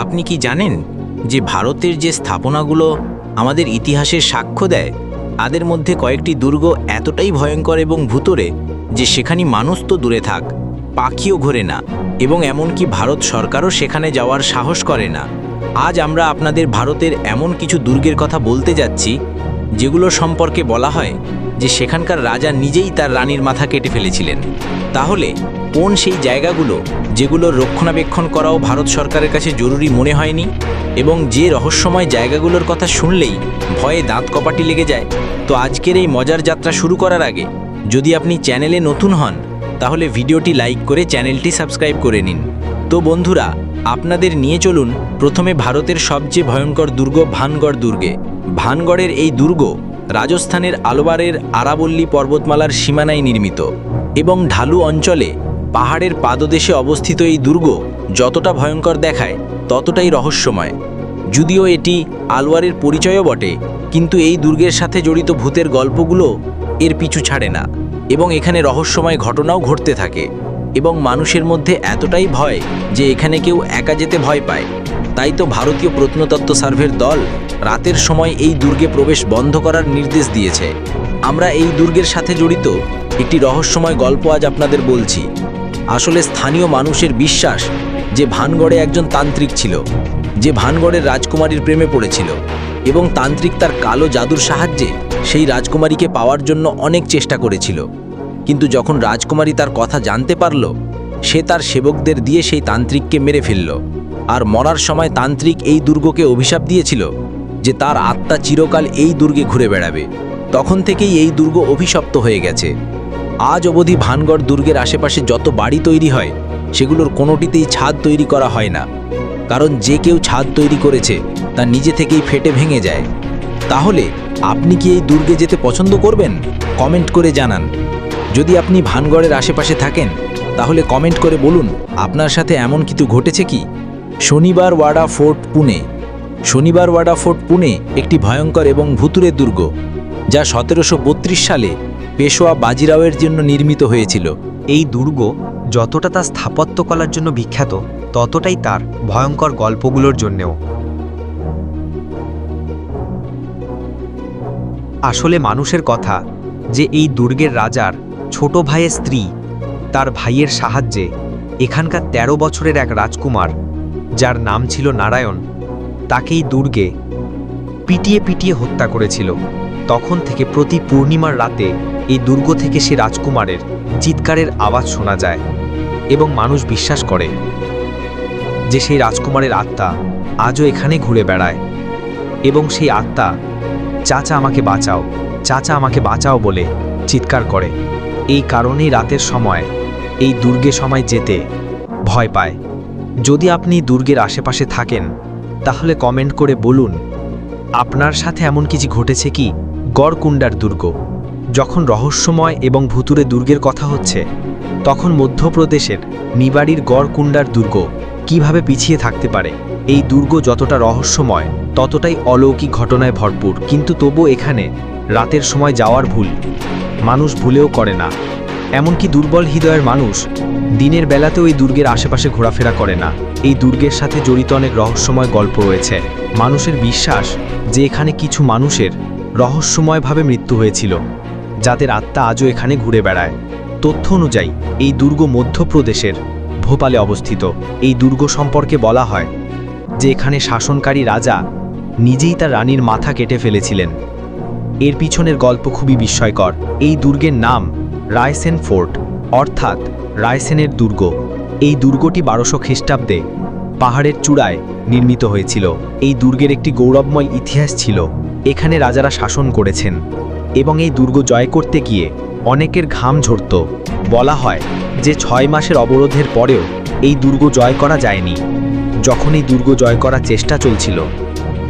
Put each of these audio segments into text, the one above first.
আপনি কি জানেন যে ভারতের যে স্থাপনাগুলো আমাদের ইতিহাসের সাক্ষ্য দেয়, তাদের মধ্যে কয়েকটি দুর্গ এতটাই ভয়ঙ্কর এবং ভূতরে যে সেখানে মানুষ তো দূরে থাক, পাখিও ঘোরে না, এবং এমনকি ভারত সরকারও সেখানে যাওয়ার সাহস করে না। আজ আমরা আপনাদের ভারতের এমন কিছু দুর্গের কথা বলতে যাচ্ছি, যেগুলো সম্পর্কে বলা হয় যে সেখানকার রাজা নিজেই তার রানীর মাথা কেটে ফেলেছিলেন। তাহলে কোন সেই জায়গাগুলো যেগুলো রক্ষণাবেক্ষণ করাও ভারত সরকারের কাছে জরুরি মনে হয়নি? এবং যে রহস্যময় জায়গাগুলোর কথা শুনলেই ভয়ে দাঁত কপাটি লেগে যায়। তো আজকের এই মজার যাত্রা শুরু করার আগে যদি আপনি চ্যানেলে নতুন হন, তাহলে ভিডিওটি লাইক করে চ্যানেলটি সাবস্ক্রাইব করে নিন। তো বন্ধুরা, আপনাদের নিয়ে চলুন প্রথমে ভারতের সবচেয়ে ভয়ঙ্কর দুর্গ ভানগড় দুর্গে। ভানগড়ের এই দুর্গ রাজস্থানের আলবারের আরাবল্লী পর্বতমালার সীমানায় নির্মিত এবং ঢালু অঞ্চলে পাহাড়ের পাদদেশে অবস্থিত এই দুর্গ যতটা ভয়ঙ্কর দেখায়, ততটাই রহস্যময়। যদিও এটি আলওয়ারের পরিচয়ও বটে, কিন্তু এই দুর্গের সাথে জড়িত ভূতের গল্পগুলো এর পিছু ছাড়ে না এবং এখানে রহস্যময় ঘটনাও ঘটতে থাকে। এবং মানুষের মধ্যে এতটাই ভয় যে এখানে কেউ একা যেতে ভয় পায়। তাই তো ভারতীয় প্রত্নতত্ত্ব সার্ভের দল রাতের সময় এই দুর্গে প্রবেশ বন্ধ করার নির্দেশ দিয়েছে। আমরা এই দুর্গের সাথে জড়িত। একটি রহস্যময় গল্প আজ আপনাদের বলছি। আসলে স্থানীয় মানুষের বিশ্বাস যে ভানগড়ে একজন তান্ত্রিক ছিল, যে ভানগড়ের রাজকুমারীর প্রেমে পড়েছিল এবং তান্ত্রিক তার কালো জাদুর সাহায্যে সেই রাজকুমারীকে পাওয়ার জন্য অনেক চেষ্টা করেছিল। কিন্তু যখন রাজকুমারী তার কথা জানতে পারল, সে তার সেবকদের দিয়ে সেই তান্ত্রিককে মেরে ফেলল। আর মরার সময় তান্ত্রিক এই দুর্গকে অভিশাপ দিয়েছিল যে তার আত্মা চিরকাল এই দুর্গে ঘুরে বেড়াবে। তখন থেকেই এই দুর্গ অভিশপ্ত হয়ে গেছে। আজ অবধি ভানগড় দুর্গের আশেপাশে যত বাড়ি তৈরি হয়, সেগুলোর কোনোটিতেই ছাদ তৈরি করা হয় না। কারণ যে কেউ ছাদ তৈরি করেছে, তা নিজে থেকেই ফেটে ভেঙে যায়। তাহলে, আপনি কি এই দুর্গে যেতে পছন্দ করবেন? কমেন্ট করে জানান। যদি আপনি ভানগড়ের আশেপাশে থাকেন, তাহলে কমেন্ট করে বলুন, আপনার সাথে এমন কিছু ঘটেছে কি? শনিবার ওয়াডা ফোর্ট পুনে। শনিবার ওয়াডা ফোর্ট পুনে একটি ভয়ঙ্কর এবং ভুতুরে দুর্গ, যা সতেরোশো বত্রিশ সালে পেশোয়া বাজিরাওয়ের জন্য নির্মিত হয়েছিল। এই দুর্গ যতটা তার স্থাপত্যকলার জন্য বিখ্যাত, ততটাই তার ভয়ঙ্কর গল্পগুলোর জন্যেও। আসলে মানুষের কথা যে এই দুর্গের রাজার ছোট ভাইয়ের স্ত্রী, তার ভাইয়ের সাহায্যে এখানকার ১৩ বছরের এক রাজকুমার, যার নাম ছিল নারায়ণ, তাকেই দুর্গে পিটিয়ে পিটিয়ে হত্যা করেছিল। তখন থেকে প্রতি পূর্ণিমার রাতে এই দুর্গ থেকে সে রাজকুমারের চিৎকারের আওয়াজ শোনা যায় এবং মানুষ বিশ্বাস করে যে সেই রাজকুমারের আত্মা আজও এখানে ঘুরে বেড়ায় এবং সেই আত্মা, চাচা আমাকে বাঁচাও, চাচা আমাকে বাঁচাও বলে চিৎকার করে। এই কারণেই রাতের সময় এই দুর্গে সময় যেতে ভয় পায়। যদি আপনি দুর্গের আশেপাশে থাকেন, তাহলে কমেন্ট করে বলুন, আপনার সাথে এমন কিছু ঘটেছে কি? গড়কুণ্ডার দুর্গ। যখন রহস্যময় এবং ভুতুরে দুর্গের কথা হচ্ছে, তখন মধ্যপ্রদেশের নিবাড়ির গড়কুণ্ডার দুর্গ কীভাবে পিছিয়ে থাকতে পারে? এই দুর্গ যতটা রহস্যময়, ততটাই অলৌকিক ঘটনায় ভরপুর। কিন্তু তবু এখানে রাতের সময় যাওয়ার ভুল মানুষ ভুলেও করে না। এমনকি দুর্বল হৃদয়ের মানুষ দিনের বেলাতেও এই দুর্গের আশেপাশে ঘোরাফেরা করে না। এই দুর্গের সাথে জড়িত অনেক রহস্যময় গল্প রয়েছে। মানুষের বিশ্বাস যে এখানে কিছু মানুষের রহস্যময়ভাবে মৃত্যু হয়েছিল, যাদের আত্মা আজও এখানে ঘুরে বেড়ায়। তথ্য অনুযায়ী, এই দুর্গ মধ্যপ্রদেশের ভোপালে অবস্থিত। এই দুর্গ সম্পর্কে বলা হয় যে এখানে শাসনকারী রাজা নিজেই তার রানীর মাথা কেটে ফেলেছিলেন। এর পিছনের গল্প খুবই বিস্ময়কর। এই দুর্গের নাম রায়সেন ফোর্ট, অর্থাৎ রায়সেনের দুর্গ। এই দুর্গটি বারোশো খ্রিস্টাব্দে পাহাড়ের চূড়ায় নির্মিত হয়েছিল। এই দুর্গের একটি গৌরবময় ইতিহাস ছিল। এখানে রাজারা শাসন করেছেন এবং এই দুর্গ জয় করতে গিয়ে অনেকের ঘাম ঝরত। বলা হয় যে ছয় মাসের অবরোধের পরেও এই দুর্গ জয় করা যায়নি। যখন এই দুর্গ জয় করার চেষ্টা চলছিল,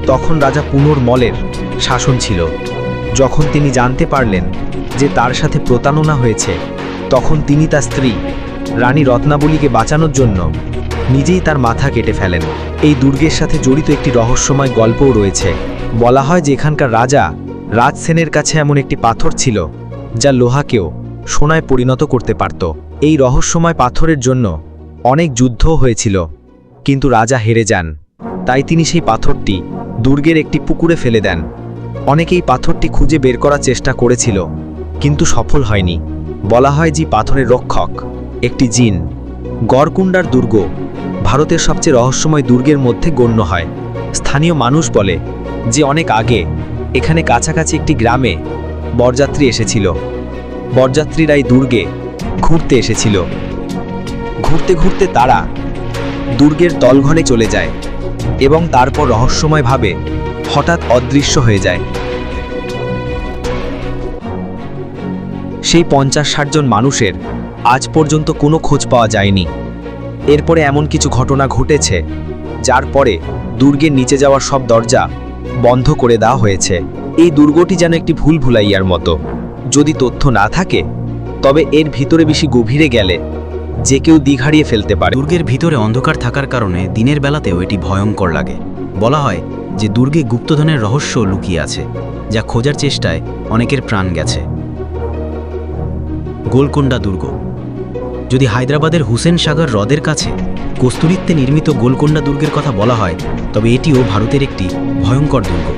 তখন রাজা পুনর্মলের শাসন ছিল। যখন তিনি জানতে পারলেন যে তার সাথে প্রতারণা হয়েছে, তখন তিনি তার স্ত্রী, রানী রত্নাবলীকে বাঁচানোর জন্য নিজেই তার মাথা কেটে ফেলেন। এই দুর্গের সাথে জড়িত একটি রহস্যময় গল্পও রয়েছে। বলা হয় যে এখানকার রাজা রাজসেনের কাছে এমন একটি পাথর ছিল, যা লোহাকেও সোনায় পরিণত করতে পারত। এই রহস্যময় পাথরের জন্য অনেক যুদ্ধও হয়েছিল। কিন্তু রাজা হেরে যান। তাই তিনি সেই পাথরটি দুর্গের একটি পুকুরে ফেলে দেন। অনেকেই পাথরটি খুঁজে বের করার চেষ্টা করেছিল, কিন্তু সফল হয়নি। বলা হয় যে পাথরের রক্ষক একটি জিন। গড়কুন্ডার দুর্গ ভারতের সবচেয়ে রহস্যময় দুর্গের মধ্যে গণ্য হয়। স্থানীয় মানুষ বলে যে অনেক আগে এখানে কাছাকাছি একটি গ্রামে বরযাত্রী এসেছিল। বরযাত্রীরা এই দুর্গে ঘুরতে এসেছিল। ঘুরতে ঘুরতে তারা দুর্গের তলঘরে চলে যায় এবং তারপর রহস্যময়ভাবে হঠাৎ অদৃশ্য হয়ে যায়। সেই পঞ্চাশ ষাটজন মানুষের আজ পর্যন্ত কোনো খোঁজ পাওয়া যায়নি। এরপরে এমন কিছু ঘটনা ঘটেছে, যার পরে দুর্গের নিচে যাওয়ার সব দরজা বন্ধ করে দেওয়া হয়েছে। এই দুর্গটি যেন একটি ভুল ভুলাইয়ার মতো। যদি তথ্য না থাকে, তবে এর ভিতরে বেশি গভীরে গেলে যে কেউ হারিয়ে ফেলতে পারে। দুর্গের ভিতরে অন্ধকার থাকার কারণে দিনের বেলাতেও এটি ভয়ঙ্কর লাগে। বলা হয় যে দুর্গে গুপ্তধনের রহস্য লুকিয়ে আছে, যা খোঁজার চেষ্টায় অনেকের প্রাণ গেছে। গোলকোন্ডা দুর্গ। যদি হায়দ্রাবাদের হুসেন সাগর হ্রদের কাছে কস্তুরিত্বে নির্মিত গোলকোন্ডা দুর্গের কথা বলা হয়, তবে এটিও ভারতের একটি ভয়ঙ্কর দুর্গ।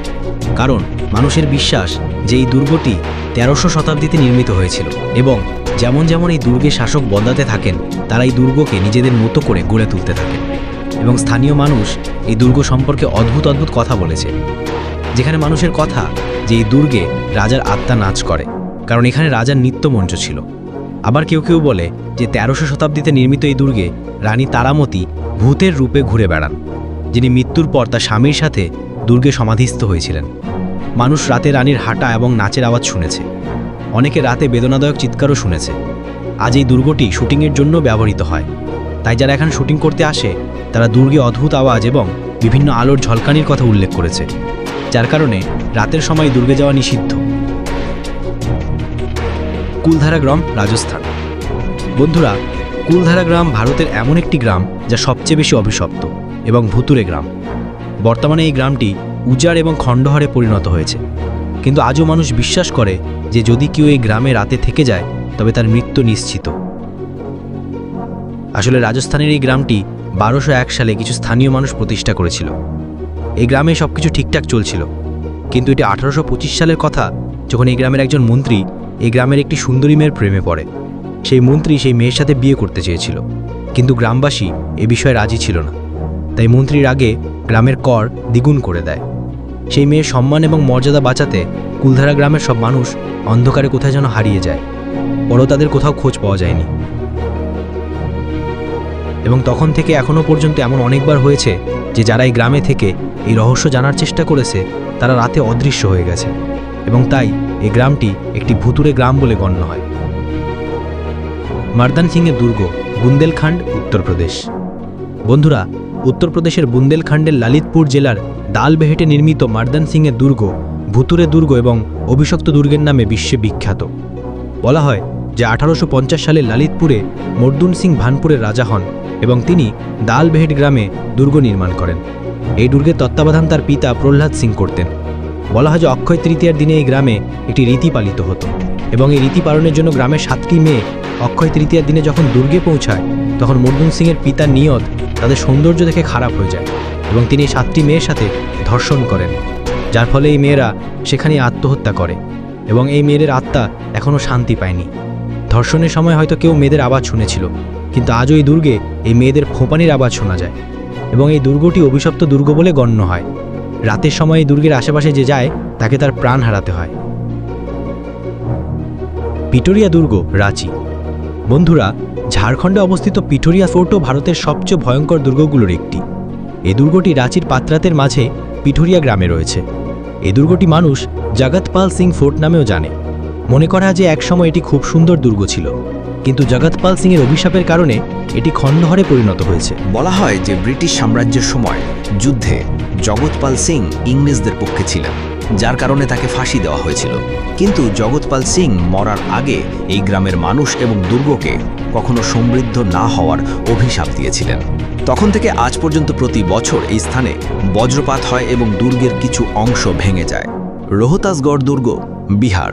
কারণ মানুষের বিশ্বাস যে এই দুর্গটি তেরোশো শতাব্দীতে নির্মিত হয়েছিল এবং যেমন যেমন এই দুর্গে শাসক বদলাতে থাকেন, তারা এই দুর্গকে নিজেদের মতো করে গড়ে তুলতে থাকেন। এবং স্থানীয় মানুষ এই দুর্গ সম্পর্কে অদ্ভুত অদ্ভুত কথা বলেছে। যেখানে মানুষের কথা যে এই দুর্গে রাজার আত্মা নাচ করে, কারণ এখানে রাজার নৃত্যমঞ্চ ছিল। আবার কেউ কেউ বলে যে তেরোশো শতাব্দীতে নির্মিত এই দুর্গে রানী তারামতি ভূতের রূপে ঘুরে বেড়ান, যিনি মৃত্যুর পর তার স্বামীর সাথে দুর্গে সমাধিস্থ হয়েছিলেন। মানুষ রাতে রানীর হাঁটা এবং নাচের আওয়াজ শুনেছে। অনেকে রাতে বেদনাদায়ক চিৎকারও শুনেছে। আজ এই দুর্গটি শুটিংয়ের জন্য ব্যবহৃত হয়। তাই যারা এখানে শুটিং করতে আসে, তারা দুর্গে অদ্ভুত আওয়াজ এবং বিভিন্ন আলোর ঝলকানির কথা উল্লেখ করেছে, যার কারণে রাতের সময় দুর্গে যাওয়া নিষিদ্ধ। কুলধারা গ্রাম, রাজস্থান। বন্ধুরা, কুলধারা গ্রাম ভারতের এমন একটি গ্রাম যা সবচেয়ে বেশি অভিশপ্ত এবং ভুতুরে গ্রাম। বর্তমানে এই গ্রামটি উজাড় এবং খণ্ডহারে পরিণত হয়েছে। কিন্তু আজও মানুষ বিশ্বাস করে যে যদি কেউ এই গ্রামে রাতে থেকে যায়, তবে তার মৃত্যু নিশ্চিত। আসলে রাজস্থানের এই গ্রামটি বারোশো এক সালে কিছু স্থানীয় মানুষ প্রতিষ্ঠা করেছিল। এই গ্রামে সব কিছু ঠিকঠাক চলছিল। কিন্তু এটি আঠারোশো পঁচিশ সালের কথা, যখন এই গ্রামের একজন মন্ত্রী এই গ্রামের একটি সুন্দরী মেয়ের প্রেমে পড়ে। সেই মন্ত্রী সেই মেয়ের সাথে বিয়ে করতে চেয়েছিল। কিন্তু গ্রামবাসী এ বিষয়ে রাজি ছিল না। তাই মন্ত্রীর আগে গ্রামের কর দ্বিগুণ করে দেয়। সেই মেয়ের সম্মান এবং মর্যাদা বাঁচাতে কুলধারা গ্রামের সব মানুষ অন্ধকারে কোথায় যেন হারিয়ে যায়। পরও তাদের কোথাও খোঁজ পাওয়া যায়নি। এবং তখন থেকে এখনও পর্যন্ত এমন অনেকবার হয়েছে যে যারা এই গ্রামে থেকে এই রহস্য জানার চেষ্টা করেছে, তারা রাতে অদৃশ্য হয়ে গেছে। এবং তাই এই গ্রামটি একটি ভুতুরে গ্রাম বলে গণ্য হয়। মার্দান সিংয়ের দুর্গ বুন্দেলখান্ড উত্তরপ্রদেশ। বন্ধুরা উত্তরপ্রদেশের বুন্দেলখান্ডের লালিতপুর জেলার দালবেহেটে নির্মিত মার্দান সিংয়ের দুর্গ, ভুতুরে দুর্গ এবং অভিশপ্ত দুর্গের নামে বিশ্বে বিখ্যাত। বলা হয় যে আঠারোশো পঞ্চাশ সালে লালিতপুরে মর্দুন সিং ভানপুরের রাজা হন এবং তিনি দালবেহেট গ্রামে দুর্গ নির্মাণ করেন। এই দুর্গের তত্ত্বাবধান তার পিতা প্রহ্লাদ সিং করতেন। বলা হয় যে অক্ষয় তৃতীয়ার দিনে এই গ্রামে একটি রীতি পালিত হতো এবং এই রীতি পালনের জন্য গ্রামের সাতটি মেয়ে অক্ষয় তৃতীয়ার দিনে যখন দুর্গে পৌঁছায়, তখন মর্দুন সিংয়ের পিতার নিয়ত তাদের সৌন্দর্য দেখে খারাপ হয়ে যায় এবং তিনি সাতটি মেয়ের সাথে ধর্ষণ করেন। যার ফলে এই মেয়েরা সেখানে আত্মহত্যা করে এবং এই মেয়েদের আত্মা এখনও শান্তি পায়নি। ধর্ষণের সময় হয়তো কেউ মেয়েদের আওয়াজ শুনেছিল, কিন্তু আজও এই দুর্গে এই মেয়েদের ফোঁপানির আওয়াজ শোনা যায় এবং এই দুর্গটি অভিশপ্ত দুর্গ বলে গণ্য হয়। রাতের সময় এই দুর্গের আশেপাশে যে যায়, তাকে তার প্রাণ হারাতে হয়। পিটোরিয়া দুর্গ, রাঁচি। বন্ধুরা, ঝাড়খণ্ডে অবস্থিত পিটোরিয়া ফোর্টও ভারতের সবচেয়ে ভয়ঙ্কর দুর্গগুলোর একটি। এ দুর্গটি রাঁচির পাত্রাতের মাঝে পিঠোরিয়া গ্রামে রয়েছে। এ দুর্গটি মানুষ জগৎপাল সিং ফোর্ট নামেও জানে। মনে করা যে একসময় এটি খুব সুন্দর দুর্গ ছিল। কিন্তু জগৎপাল সিংয়ের অভিশাপের কারণে এটি খণ্ডহরে পরিণত হয়েছে। বলা হয় যে ব্রিটিশ সাম্রাজ্যের সময় যুদ্ধে জগৎপাল সিং ইংরেজদের পক্ষে ছিলেন। যার কারণে তাকে ফাঁসি দেওয়া হয়েছিল। কিন্তু জগৎপাল সিং মরার আগে এই গ্রামের মানুষ এবং দুর্গকে কখনো সমৃদ্ধ না হওয়ার অভিশাপ দিয়েছিলেন। তখন থেকে আজ পর্যন্ত প্রতি বছর এই স্থানে বজ্রপাত হয় এবং দুর্গের কিছু অংশ ভেঙে যায়। রোহতাসগড় দুর্গ, বিহার।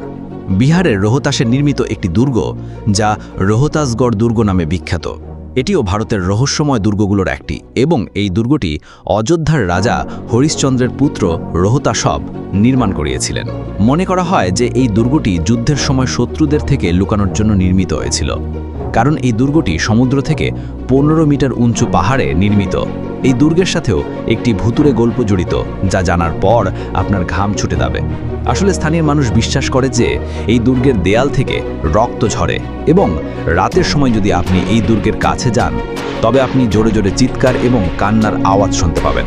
বিহারের রোহতাসে নির্মিত একটি দুর্গ, যা রোহতাসগড় দুর্গ নামে বিখ্যাত। এটিও ভারতের রহস্যময় দুর্গগুলোর একটি এবং এই দুর্গটি অযোধ্যার রাজা হরিশ্চন্দ্রের পুত্র রোহতাসব নির্মাণ করিয়েছিলেন। মনে করা হয় যে এই দুর্গটি যুদ্ধের সময় শত্রুদের থেকে লুকানোর জন্য নির্মিত হয়েছিল। কারণ এই দুর্গটি সমুদ্র থেকে পনেরো মিটার উঁচু পাহাড়ে নির্মিত। এই দুর্গের সাথেও একটি ভুতুরে গল্প জড়িত, যা জানার পর আপনার ঘাম ছুটে যাবে। আসলে স্থানীয় মানুষ বিশ্বাস করে যে, এই দুর্গের দেয়াল থেকে রক্ত ঝরে এবং রাতের সময় যদি আপনি এই দুর্গের কাছে যান, তবে আপনি জোরে জোরে চিৎকার এবং কান্নার আওয়াজ শুনতে পাবেন।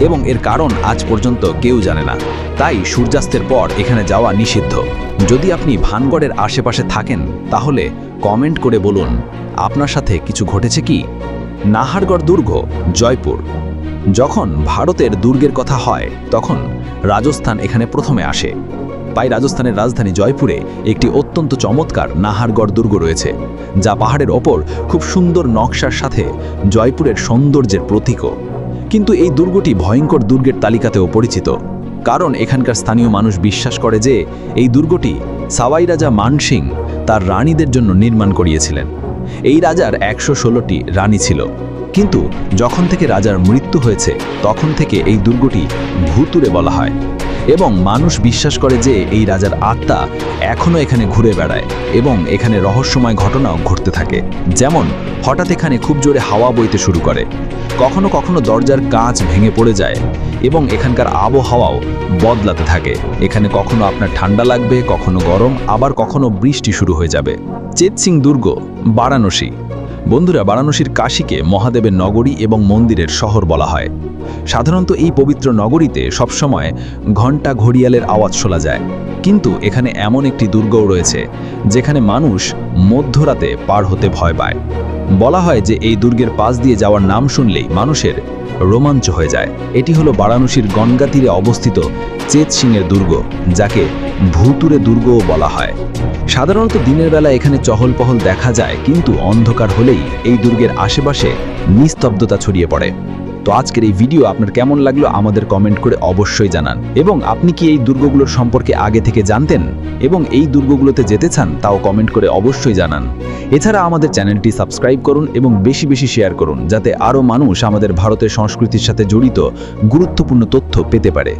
এবং এর কারণ আজ পর্যন্ত কেউ জানে না। তাই সূর্যাস্তের পর এখানে যাওয়া নিষিদ্ধ। যদি আপনি ভানগড়ের আশেপাশে থাকেন, তাহলে কমেন্ট করে বলুন, আপনার সাথে কিছু ঘটেছে কি? নাহারগড় দুর্গ, জয়পুর। যখন ভারতের দুর্গের কথা হয়, তখন রাজস্থান এখানে প্রথমে আসে। তাই রাজস্থানের রাজধানী জয়পুরে একটি অত্যন্ত চমৎকার নাহারগড় দুর্গ রয়েছে, যা পাহাড়ের ওপর খুব সুন্দর নকশার সাথে জয়পুরের সৌন্দর্যের প্রতীকও কিন্তু এই দুর্গটি ভয়ঙ্কর দুর্গের তালিকাতেও পরিচিত, কারণ এখানকার স্থানীয় মানুষ বিশ্বাস করে যে এই দুর্গটি সাওয়াই রাজা মানসিং তার রানীদের জন্য নির্মাণ করিয়েছিলেন। এই রাজার একশো ষোলোটি রানী ছিল। কিন্তু যখন থেকে রাজার মৃত্যু হয়েছে, তখন থেকে এই দুর্গটি ভূতুরে বলা হয় এবং মানুষ বিশ্বাস করে যে এই রাজার আত্মা এখনও এখানে ঘুরে বেড়ায় এবং এখানে রহস্যময় ঘটনাও ঘটতে থাকে। যেমন, হঠাৎ এখানে খুব জোরে হাওয়া বইতে শুরু করে। কখনো কখনো দরজার কাঁচ ভেঙে পড়ে যায় এবং এখানকার আবহাওয়াও বদলাতে থাকে। এখানে কখনো আপনার ঠান্ডা লাগবে, কখনো গরম, আবার কখনো বৃষ্টি শুরু হয়ে যাবে। চেতসিং দুর্গ, বারাণসী। বন্ধুরা, বারাণসীর কাশীকে মহাদেবের নগরী এবং মন্দিরের শহর বলা হয়। সাধারণত এই পবিত্র নগরীতে সবসময় ঘণ্টা ঘড়িয়ালের আওয়াজ শোনা যায়। কিন্তু এখানে এমন একটি দুর্গও রয়েছে, যেখানে মানুষ মধ্যরাতে পার হতে ভয় পায়। বলা হয় যে এই দুর্গের পাশ দিয়ে যাওয়ার নাম শুনলেই মানুষের রোমাঞ্চ হয়ে যায়। এটি হলো বারাণসীর গঙ্গা তীরে অবস্থিত চেত সিংয়ের দুর্গ, যাকে ভূতুরে দুর্গও বলা হয়। সাধারণত দিনের বেলা এখানে চহল-পহল দেখা যায়, কিন্তু অন্ধকার হলেই এই দুর্গের আশেপাশে নিস্তব্ধতা ছড়িয়ে পড়ে। তো আজকের এই ভিডিও আপনার কেমন লাগল আমাদের কমেন্ট করে অবশ্যই জানান। এবং আপনি কি এই দুর্গগুলোর সম্পর্কে আগে থেকে জানতেন? এবং এই দুর্গগুলোতে যেতে চান, তাও কমেন্ট করে অবশ্যই জানান। এছাড়া আমাদের চ্যানেলটি সাবস্ক্রাইব করুন এবং বেশি বেশি শেয়ার করুন, যাতে আরও মানুষ আমাদের ভারতের সংস্কৃতির সাথে জড়িত গুরুত্বপূর্ণ তথ্য পেতে পারে।